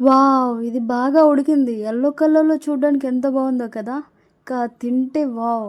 Wow ఇది బాగా ఉడికింది. ఎల్లో కలర్లో చూడడానికి ఎంత బాగుందో కదా. ఇంకా తింటే వావ్.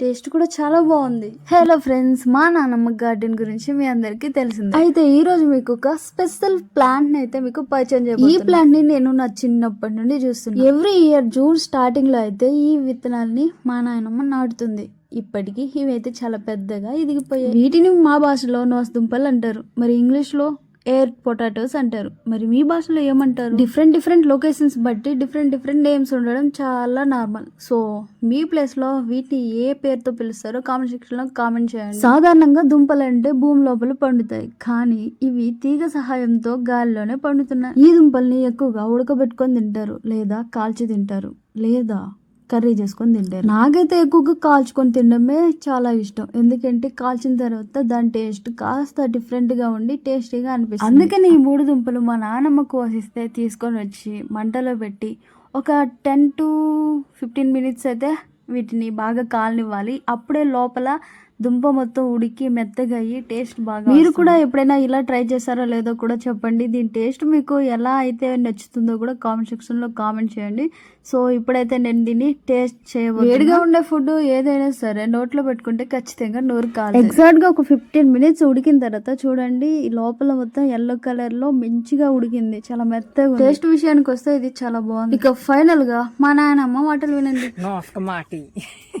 టేస్ట్ కూడా చాలా బాగుంది. హలో ఫ్రెండ్స్ మా నానమ్మ గార్డెన్ గురించి మీ అందరికీ తెలిసింది. అయితే ఈ రోజు మీకు ఒక స్పెషల్ ప్లాంట్ అయితే మీకు పరిచయం చేయబోతున్నా ఈ ప్లాంట్ని నేను నా చిన్నప్పటి నుండి చూస్తున్నాను ఎవ్రీ ఇయర్ జూన్ స్టార్టింగ్లో అయితే ఈ విత్తనాల్ని మా నాయనమ్మ నాటుతుంది. ఇప్పటికి ఇవైతే చాలా పెద్దగా ఎదిగిపోయాయి వీటిని మా భాషలో నోస్ దుంపలు అంటారు. మరి ఇంగ్లీష్లో ఎయిర్ పొటాటోస్ అంటారు. మరి మీ భాషలో ఏమంటారు? డిఫరెంట్ డిఫరెంట్ లొకేషన్స్ బట్టి డిఫరెంట్ డిఫరెంట్ నేమ్స్ ఉండడం చాలా నార్మల్. సో మీ ప్లేస్లో వీటిని ఏ పేరుతో పిలుస్తారో కామెంట్ సెక్షన్లో కామెంట్ చేయండి. సాధారణంగా దుంపలు అంటే భూమి లోపల పండుతాయి. కానీ ఇవి తీగ సహాయంతో గాలిలోనే పండుతున్నాయి. ఈ దుంపల్ని ఎక్కువగా ఉడకబెట్టుకొని తింటారు లేదా కాల్చి తింటారు. లేదా కర్రీ చేసుకొని తింటారు. నాకైతే ఎక్కువగా కాల్చుకొని తినడమే చాలా ఇష్టం. ఎందుకంటే కాల్చిన తర్వాత దాని టేస్ట్ కాస్త డిఫరెంట్గా ఉండి టేస్టీగా అనిపిస్తుంది. అందుకని ఈ మూడు దుంపలు మా నానమ్మ కోసిస్తే తీసుకొని వచ్చి మంటలో పెట్టి ఒక టెన్ టు ఫిఫ్టీన్ మినిట్స్ అయితే వీటిని బాగా కాలనివ్వాలి. అప్పుడే లోపల దుంప మొత్తం ఉడికి మెత్తగా అయ్యి టేస్ట్ బాగా మీరు కూడా ఎప్పుడైనా ఇలా ట్రై చేశారో లేదో కూడా చెప్పండి. దీని టేస్ట్ మీకు ఎలా అయితే నచ్చుతుందో కూడా కామెంట్ సెక్షన్లో కామెంట్ చేయండి. సో ఇప్పుడైతే నేను దీన్ని టేస్ట్ చేయబోతున్నా. వేడిగా ఉండే ఫుడ్ ఏదైనా సరే నోట్లో పెట్టుకుంటే ఖచ్చితంగా నోరు కాదు ఎగ్జాక్ట్గా ఒక ఫిఫ్టీన్ మినిట్స్ ఉడికిన తర్వాత చూడండి ఈ లోపల మొత్తం ఎల్లో కలర్లో మంచిగా ఉడికింది. చాలా మెత్తగా టేస్ట్ విషయానికి వస్తే ఇది చాలా బాగుంది. ఇక ఫైనల్గా మా నాయనమ్మ మాటలు వినండి.